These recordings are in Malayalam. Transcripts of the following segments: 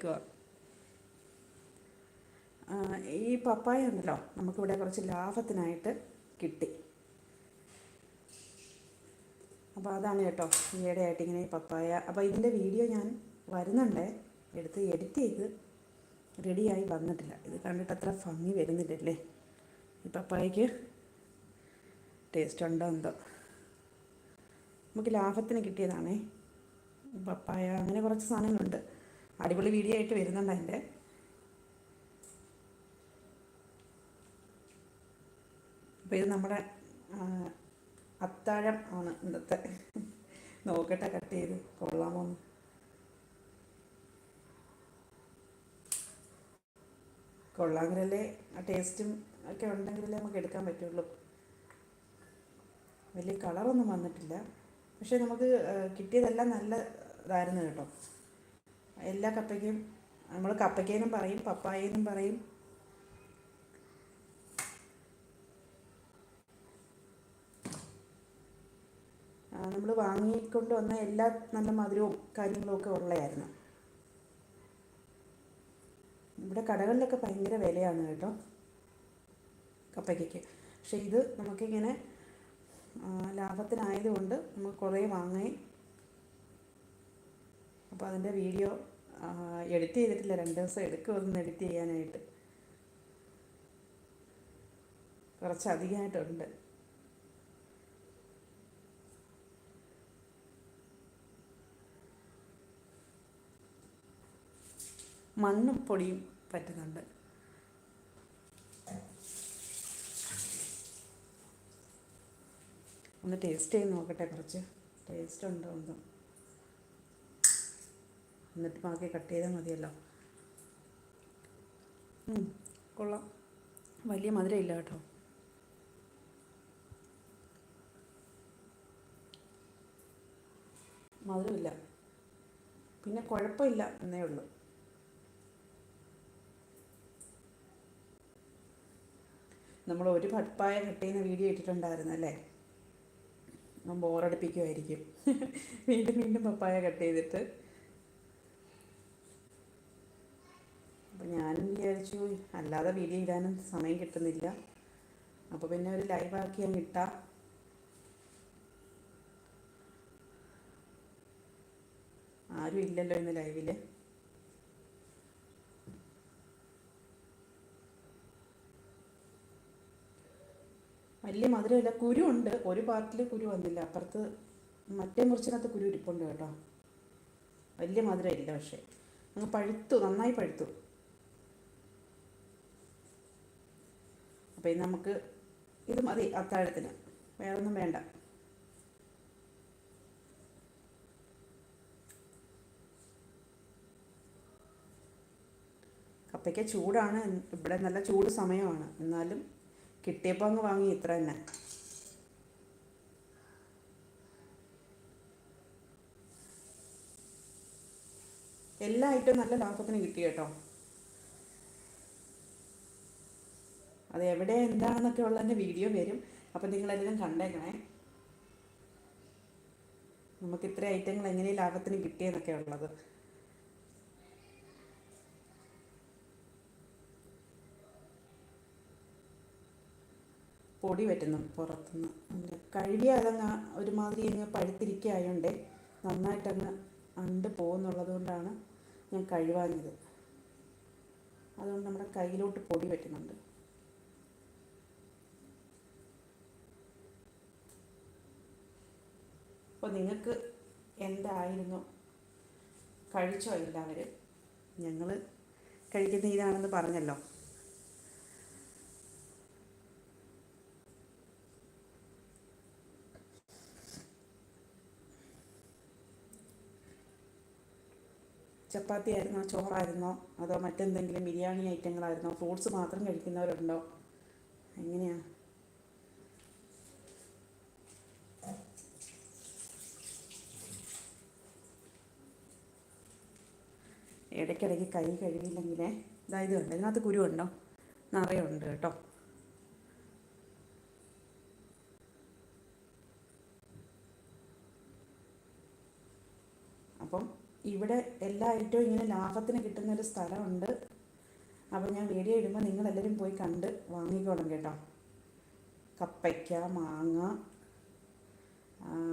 എടുക്കുക ഈ പപ്പായ ഉണ്ടല്ലോ നമുക്കിവിടെ കുറച്ച് ലാഭത്തിനായിട്ട് കിട്ടി. അപ്പോൾ അതാണ് കേട്ടോ ഈയിടെയായിട്ട് ഇങ്ങനെ ഈ പപ്പായ. അപ്പോൾ ഇതിന്റെ വീഡിയോ ഞാൻ വരുന്നുണ്ട് എടുത്ത് എഡിറ്റ് ചെയ്ത് റെഡിയായി വന്നിട്ടില്ല. ഇത് കണ്ടിട്ട് അത്ര ഭംഗി വരുന്നില്ലല്ലേ? ഈ പപ്പായക്ക് ടേസ്റ്റ് ഉണ്ടോ എന്തോ? നമുക്ക് ലാഭത്തിന് കിട്ടിയതാണേ. പപ്പായ അങ്ങനെ കുറച്ച് സാധനങ്ങളുണ്ട്. അടിപൊളി വീഡിയോ ആയിട്ട് വരുന്നുണ്ട് അതിന്റെ. അപ്പോൾ ഇത് നമ്മുടെ അത്താഴം ആണ് ഇന്നത്തെ. നോക്കട്ടെ കട്ട് ചെയ്ത് കൊള്ളാമോ? കൊള്ളാമെങ്കിലല്ലേ ആ ടേസ്റ്റും ഒക്കെ ഉണ്ടെങ്കിലല്ലേ നമുക്ക് എടുക്കാൻ പറ്റുള്ളൂ. വലിയ കളറൊന്നും വന്നിട്ടില്ല. പക്ഷേ നമുക്ക് കിട്ടിയതെല്ലാം നല്ല ഇതായിരുന്നു കേട്ടോ. എല്ലാ കപ്പയ്ക്കും നമ്മൾ കപ്പയ്ക്കേനും പറയും പപ്പായെന്നും പറയും. നമ്മൾ വാങ്ങിക്കൊണ്ട് വന്ന എല്ലാ നല്ല മധുരവും കാര്യങ്ങളൊക്കെ ഉള്ളതായിരുന്നു. ഇവിടെ കടകളിലൊക്കെ ഭയങ്കര വിലയാണ് കേട്ടോ കപ്പയ്ക്കൊക്കെ. പക്ഷെ ഇത് നമുക്കിങ്ങനെ ലാഭത്തിനായതുകൊണ്ട് നമുക്ക് കുറേ വാങ്ങി. അപ്പോൾ അതിന്റെ വീഡിയോ എഡിറ്റ് ചെയ്തിട്ടില്ല. രണ്ട് ദിവസം എടുക്കും ഒന്ന് എഡിറ്റ് ചെയ്യാനായിട്ട്. കുറച്ചധികമായിട്ടുണ്ട്. മണ്ണും പൊടിയും പറ്റുന്നുണ്ട്. ഒന്ന് ടേസ്റ്റ് ചെയ്ത് നോക്കട്ടെ കുറച്ച്. ടേസ്റ്റ് ഉണ്ടോ എന്തോ. എന്നിട്ട് ബാക്കി കട്ട് ചെയ്താൽ മതിയല്ലോ. കൊള്ളാം. വലിയ മധുരം ഇല്ല കേട്ടോ. മധുരമില്ല പിന്നെ കുഴപ്പമില്ല എന്നേ ഉള്ളൂ. നമ്മൾ ഒരു പപ്പായ കട്ട് ചെയ്യുന്ന വീഡിയോ ഇട്ടിട്ടുണ്ടായിരുന്നു അല്ലേ? ബോറടിപ്പിക്കുമായിരിക്കും വീണ്ടും വീണ്ടും പപ്പായ കട്ട് ചെയ്തിട്ട് അപ്പം ഞാനും വിചാരിച്ചു. അല്ലാതെ വീഡിയോ ഇടാനും സമയം കിട്ടുന്നില്ല. അപ്പോൾ പിന്നെ ഒരു ലൈവാക്കി അങ്ങ് ഇട്ടാം. ആരും ഇല്ലല്ലോ ഇന്ന് ലൈവിൽ വലിയ മധുരമില്ല. കുരു ഉണ്ട്. ഒരു പാർട്ടിൽ കുരു വന്നില്ല. അപ്പുറത്ത് മറ്റേ മുറിച്ചിനകത്ത് കുരു ഇരിപ്പുണ്ട് കേട്ടോ. വലിയ മധുരമില്ല പക്ഷേ. അങ്ങ് പഴുത്തു. നന്നായി പഴുത്തു. അപ്പോൾ ഇത് നമുക്ക് ഇത് മതി അത്താഴത്തിന് വേറൊന്നും വേണ്ട. കപ്പയ്ക്ക ചൂടാണ് ഇവിടെ നല്ല ചൂട് സമയമാണ്. എന്നാലും കിട്ടിയപ്പോൾ അങ്ങ് വാങ്ങി ഇത്ര തന്നെ. എല്ലാ ഐറ്റവും നല്ല ലാഭത്തിന് കിട്ടി കേട്ടോ. അത് എവിടെ എന്താണെന്നൊക്കെ ഉള്ളതിന്റെ വീഡിയോ വരും. അപ്പം നിങ്ങളെല്ലാം കണ്ടേക്കണേ. നമുക്ക് ഇത്ര ഐറ്റങ്ങൾ എങ്ങനെ ലാഭത്തിന് കിട്ടിയെന്നൊക്കെ ഉള്ളത്. പൊടി പറ്റുന്നു പുറത്തുനിന്ന്. കഴുകിയ അതങ്ങ് ഒരുമാതിരി അങ്ങ് പഴുത്തിരിക്കുകയായോണ്ടേ നന്നായിട്ടങ്ങ് അണ്ട് പോകുന്നുള്ളത് കൊണ്ടാണ് ഞാൻ കഴുകാഞ്ഞത്. അതുകൊണ്ട് നമ്മുടെ കയ്യിലോട്ട് പൊടി പറ്റുന്നുണ്ട്. അപ്പോൾ നിങ്ങൾക്ക് എന്തായിരുന്നു? കഴിച്ചോ എല്ലാവരും? ഞങ്ങൾ കഴിക്കുന്ന ഇതാണെന്ന് പറഞ്ഞല്ലോ. ചപ്പാത്തി ആയിരുന്നോ ചോറായിരുന്നോ? അതോ മറ്റെന്തെങ്കിലും ബിരിയാണി ഐറ്റങ്ങളായിരുന്നോ? ഫ്രൂട്ട്സ് മാത്രം കഴിക്കുന്നവരുണ്ടോ? എങ്ങനെയാ? ഇടയ്ക്കിടയ്ക്ക് കൈ കഴുകിയില്ലെങ്കിൽ ഇതായത് ഉണ്ട് ഇതിനകത്ത് കുരുണ്ടോ നിറയുണ്ട് കേട്ടോ. അപ്പം ഇവിടെ എല്ലാ ഐറ്റവും ഇങ്ങനെ ലാഭത്തിന് കിട്ടുന്ന ഒരു സ്ഥലമുണ്ട്. അപ്പം ഞാൻ വീഡിയോ ഇടുമ്പോൾ നിങ്ങളെല്ലാവരും പോയി കണ്ട് വാങ്ങിക്കോളും കേട്ടോ. കപ്പയ്ക്ക മാങ്ങ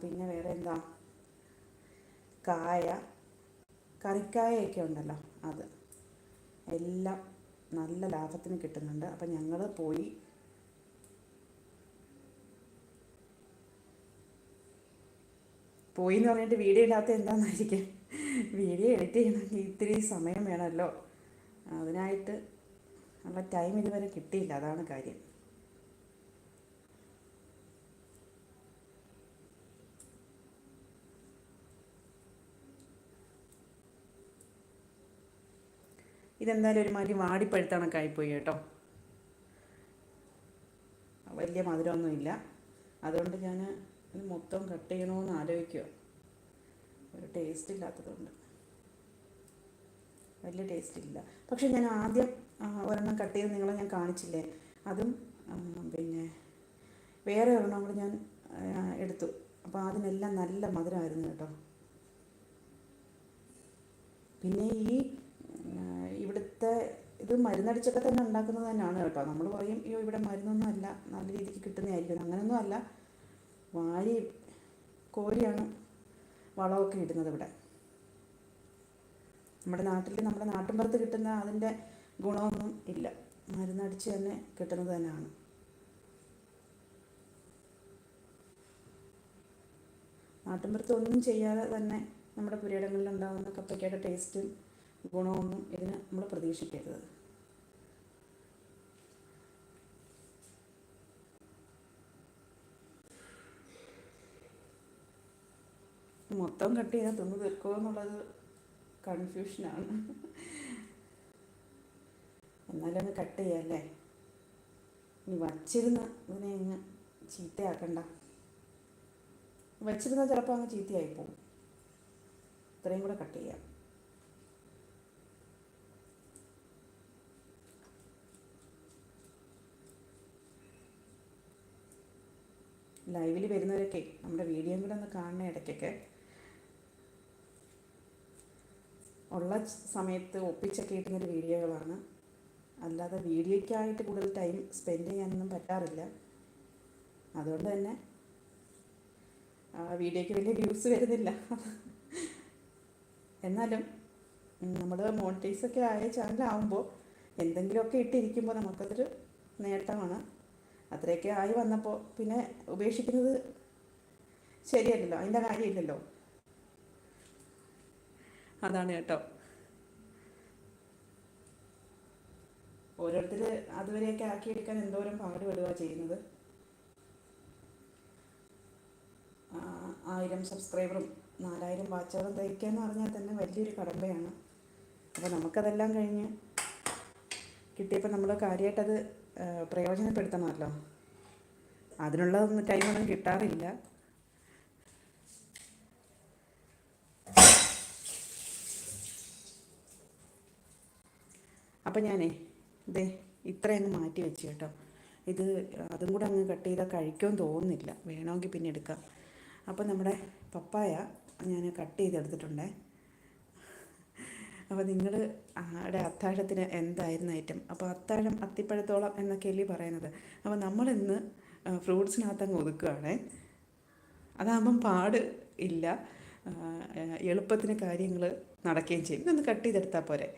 പിന്നെ വേറെ എന്താ? കായ കറിക്കായൊക്കെ ഉണ്ടല്ലോ അത്. എല്ലാം നല്ല ലാഭത്തിന് കിട്ടുന്നുണ്ട്. അപ്പം ഞങ്ങൾ പോയി പോയി എന്ന് പറഞ്ഞിട്ട് വീഡിയോ ഇടാത്ത എന്താണെന്നായിരിക്കും വീഡിയോ എഡിറ്റ് ചെയ്യണമെങ്കിൽ ഇത്തിരി സമയം വേണമല്ലോ. അതിനായിട്ട് ഉള്ള ടൈം ഇതുവരെ കിട്ടിയില്ല. അതാണ് കാര്യം. ഇതെന്തായാലും ഒരുമാതിരി വാടിപ്പഴുത്തണൊക്കെ ആയിപ്പോയി കേട്ടോ. വലിയ മധുരമൊന്നുമില്ല. അതുകൊണ്ട് ഞാൻ ഇത് മൊത്തം കട്ട് ചെയ്യണമെന്ന് ആലോചിക്കുക ഒരു ടേസ്റ്റ് ഇല്ലാത്തതുകൊണ്ട്. വലിയ ടേസ്റ്റ് ഇല്ല. പക്ഷെ ഞാൻ ആദ്യം ഒരെണ്ണം കട്ട് ചെയ്ത് നിങ്ങളെ ഞാൻ കാണിച്ചില്ലേ? അതും പിന്നെ വേറെ ഒരെണ്ണം കൂടെ ഞാൻ എടുത്തു. അപ്പോൾ അതിനെല്ലാം നല്ല മധുരമായിരുന്നു കേട്ടോ. പിന്നെ ഈ ഇവിടുത്തെ ഇത് മരുന്നടിച്ചൊക്കെ തന്നെ ഉണ്ടാക്കുന്നത് തന്നെയാണ് കേട്ടോ. നമ്മൾ പറയും അയ്യോ ഇവിടെ മരുന്നൊന്നും അല്ല. നല്ല രീതിക്ക് കിട്ടുന്നതായിരിക്കും. അങ്ങനെയൊന്നും അല്ല. വാരി കോരിയാണ് വളമൊക്കെ ഇടുന്നത് ഇവിടെ. നമ്മുടെ നാട്ടിൽ നമ്മുടെ നാട്ടിൻപുറത്ത് കിട്ടുന്ന അതിന്റെ ഗുണമൊന്നും ഇല്ല. മരുന്നടിച്ച് തന്നെ കിട്ടുന്നത് തന്നെയാണ്. നാട്ടിൻപുറത്ത് ഒന്നും ചെയ്യാതെ തന്നെ നമ്മുടെ പുരയിടങ്ങളിൽ ഉണ്ടാകുന്ന കപ്പയ്ക്കയുടെ ടേസ്റ്റും ഗുണമൊന്നും ഇതിന് നമ്മൾ പ്രതീക്ഷിക്കരുത്. മൊത്തം കട്ട് ചെയ്താൽ തിന്ന് തീർക്കുമോ എന്നുള്ളത് കൺഫ്യൂഷനാണ് എന്നാലും അങ്ങ് കട്ട് ചെയ്യല്ലേ? ഇനി വച്ചിരുന്ന് ഇതിനെ അങ്ങ് ചീത്തയാക്കണ്ട. വച്ചിരുന്നാൽ ചിലപ്പോൾ അങ്ങ് ചീത്തയായി പോകും. ഇത്രയും കൂടെ കട്ട് ചെയ്യാം. ലൈവിൽ വരുന്നവരൊക്കെ നമ്മുടെ വീഡിയോയും കൂടെ ഒന്ന് കാണണ ഇടയ്ക്കൊക്കെ. ഉള്ള സമയത്ത് ഒപ്പിച്ചൊക്കെ ഇടുന്നൊരു വീഡിയോകളാണ്. അല്ലാതെ വീഡിയോയ്ക്കായിട്ട് കൂടുതൽ ടൈം സ്പെൻഡ് ചെയ്യാനൊന്നും പറ്റാറില്ല. അതുകൊണ്ട് തന്നെ വീഡിയോയ്ക്ക് വലിയ വ്യൂസ് വരുന്നില്ല. എന്നാലും നമ്മൾ മോണിറ്റൈസൊക്കെ ആയ ചാനലാവുമ്പോൾ എന്തെങ്കിലുമൊക്കെ ഇട്ടിരിക്കുമ്പോൾ നമുക്കതൊരു നേട്ടമാണ്. അത്രയൊക്കെ ആയി വന്നപ്പോൾ പിന്നെ ഉപേക്ഷിക്കുന്നത് ശരിയല്ലല്ലോ അതിന്റെ കാര്യമില്ലല്ലോ. അതാണ് കേട്ടോ. ഓരോരുത്തർ അതുവരെയൊക്കെ ആക്കിയെടുക്കാൻ എന്തോരം പാടുപെടുക ചെയ്യുന്നത്. ആയിരം സബ്സ്ക്രൈബറും നാലായിരം വാച്ചറും തയ്ക്കുക എന്ന് പറഞ്ഞാൽ തന്നെ വലിയൊരു കടമ്പയാണ്. അപ്പോൾ നമുക്കതെല്ലാം കഴിഞ്ഞ് കിട്ടിയപ്പോൾ നമ്മൾ കാര്യമായിട്ടത് പ്രയോജനപ്പെടുത്തണമല്ലോ. അതിനുള്ള ടൈമൊന്നും കിട്ടാറില്ല. അപ്പം ഞാനേ ഇതേ ഇത്രയങ്ങ് മാറ്റി വെച്ച് കേട്ടോ. ഇത് അതും കൂടെ അങ്ങ് കട്ട് ചെയ്താൽ കഴിക്കുമെന്ന് തോന്നുന്നില്ല. വേണമെങ്കിൽ പിന്നെ എടുക്കാം. അപ്പം നമ്മുടെ പപ്പായ ഞാൻ കട്ട് ചെയ്തെടുത്തിട്ടുണ്ടേ. അപ്പോൾ നിങ്ങൾ ആടെ അത്താഴത്തിന് എന്തായിരുന്നു ഐറ്റം അപ്പോൾ അത്താഴം അത്തിപ്പഴത്തോളം എന്നൊക്കെയല്ലേ പറയുന്നത്. അപ്പോൾ നമ്മളിന്ന് ഫ്രൂട്ട്സിനകത്ത് അങ്ങ് ഒതുക്കുകയാണേ അതാകുമ്പം പാട് ഇല്ല. എളുപ്പത്തിന് കാര്യങ്ങൾ നടക്കുകയും ചെയ്യും. ഇതൊന്ന് കട്ട് ചെയ്തെടുത്താൽ പോരെ.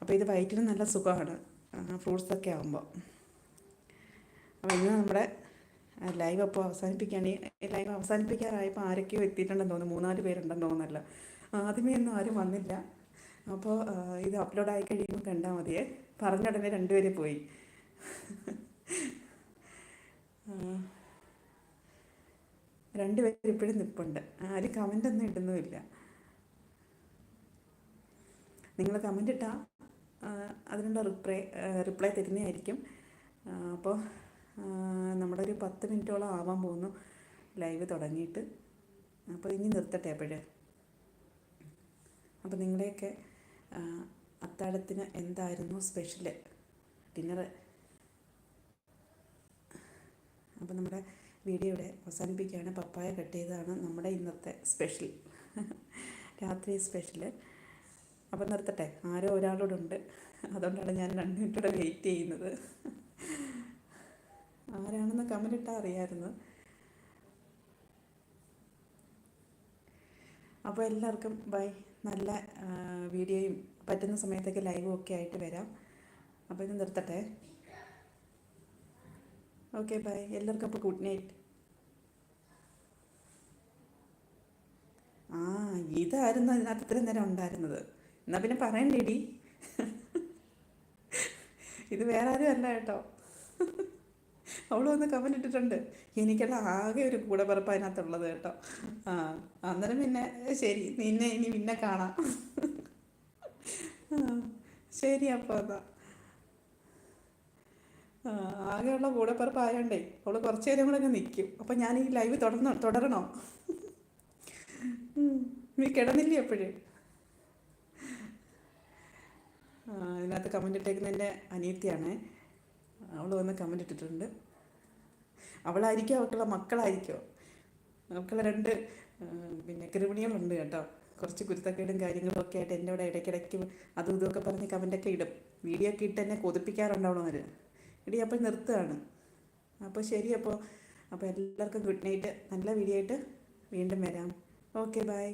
അപ്പോൾ ഇത് വയറ്റിന് നല്ല സുഖമാണ്. ഫ്രൂട്ട്സൊക്കെ ആകുമ്പോൾ അപ്പോൾ ഇന്ന് നമ്മുടെ ലൈവ് അപ്പോൾ അവസാനിപ്പിക്കുകയാണെങ്കിൽ ലൈവ് അവസാനിപ്പിക്കാറായപ്പോൾ ആരൊക്കെയോ എത്തിയിട്ടുണ്ടെന്ന് തോന്നുന്നു. മൂന്നാൽ പേരുണ്ടെന്ന് തോന്നുന്നല്ല. ആദ്യമേ ഒന്നും ആരും വന്നില്ല. അപ്പോൾ ഇത് അപ്ലോഡ് ആയി കഴിയുമ്പോൾ കണ്ടാൽ മതിയേ. പറഞ്ഞ ഉടനെ രണ്ടുപേരെ പോയി. രണ്ടുപേരും ഇപ്പോഴും നിൽപ്പുണ്ട് ആരും കമന്റ് ഒന്നും ഇടുന്നുമില്ല. നിങ്ങൾ കമന്റ് ഇട്ടാൽ അതിനുള്ള റിപ്ലൈ റിപ്ലൈ തരുന്നതായിരിക്കും. അപ്പോൾ നമ്മുടെ ഒരു പത്ത് മിനിറ്റോളം ആവാൻ പോകുന്നു. ലൈവ് തുടങ്ങിയിട്ട്. അപ്പോൾ ഇനി നിർത്തട്ടെ അപ്പോഴേ അപ്പോൾ നിങ്ങളുടെയൊക്കെ ആ, അത്താഴത്തിന് എന്തായിരുന്നു സ്പെഷ്യൽ ഡിന്നർ. അപ്പോൾ നമ്മുടെ വീഡിയോ ഇവിടെ അവസാനിപ്പിക്കുകയാണ്. പപ്പായ കട്ട് ചെയ്തതാണ് നമ്മുടെ ഇന്നത്തെ സ്പെഷ്യൽ. രാത്രി സ്പെഷ്യൽ അപ്പം നിർത്തട്ടെ. ആരോ ഒരാളോടുണ്ട് അതുകൊണ്ടാണ് ഞാൻ രണ്ട് മിനിറ്റൂടെ വെയിറ്റ് ചെയ്യുന്നത്. ആരാണെന്ന് കമന്റ് ഇട്ടാൽ അറിയാമായിരുന്നു അപ്പോൾ എല്ലാവർക്കും ബൈ. നല്ല വീഡിയോയും പറ്റുന്ന സമയത്തൊക്കെ ലൈവും ഒക്കെ ആയിട്ട് വരാം. അപ്പോൾ ഇത് നിർത്തട്ടെ. Okay bye. എല്ലാവർക്കും അപ്പോൾ ഗുഡ് നൈറ്റ്. ആ ഇതായിരുന്നു അതിനകത്ത് ഇത്രയും നേരം ഉണ്ടായിരുന്നത്. എന്നാൽ പിന്നെ പറയണ്ടേടി. ഇത് വേറെ ആരും അല്ല കേട്ടോ. അവൾ വന്ന് കമന്റ് ഇട്ടിട്ടുണ്ട്. എനിക്കുള്ള ആകെ ഒരു കൂടെപ്പിറപ്പ് അതിനകത്തുള്ളത് കേട്ടോ. ആ അന്നേരം പിന്നെ ശരി നിന്നെ ഇനി പിന്നെ കാണാം. ശരി അപ്പോൾ എന്നാ. ആകെയുള്ള ആകെയുള്ള കൂടെപ്പിറപ്പ് ആയണ്ടേ അവൾ കുറച്ച് നേരം കൂടെ നിൽക്കും അപ്പം ഞാൻ ഈ ലൈവ് തുടർന്നോ തുടരണോ? നീ കിടന്നില്ലേ എപ്പോഴും? ഇതിനകത്ത് കമന്റ് ഇട്ടേക്കുന്നതിന്റെ അനിയത്തിയാണ്. അവൾ വന്ന് കമന്റ് ഇട്ടിട്ടുണ്ട്. അവളായിരിക്കും? അവൾക്കുള്ള മക്കളായിരിക്കും? അവൾക്കുള്ള രണ്ട് പിന്നെ കൃമിണികളുണ്ട് കേട്ടോ. കുറച്ച് കുരുത്തക്കേടും കാര്യങ്ങളും ഒക്കെ ആയിട്ട് എന്റെ അവിടെ ഇടയ്ക്കിടയ്ക്ക് അതും ഇതുമൊക്കെ പറഞ്ഞ് കമന്റൊക്കെ ഇടും. വീഡിയോ ഒക്കെ ഇട്ട് എന്നെ അവർ ഇടി അപ്പോൾ നിർത്തുകയാണ്. അപ്പോൾ ശരി അപ്പോൾ അപ്പോൾ എല്ലാവർക്കും ഗുഡ് നൈറ്റ്. നല്ല വീഡിയോ ആയിട്ട് വീണ്ടും വരാം. Okay bye.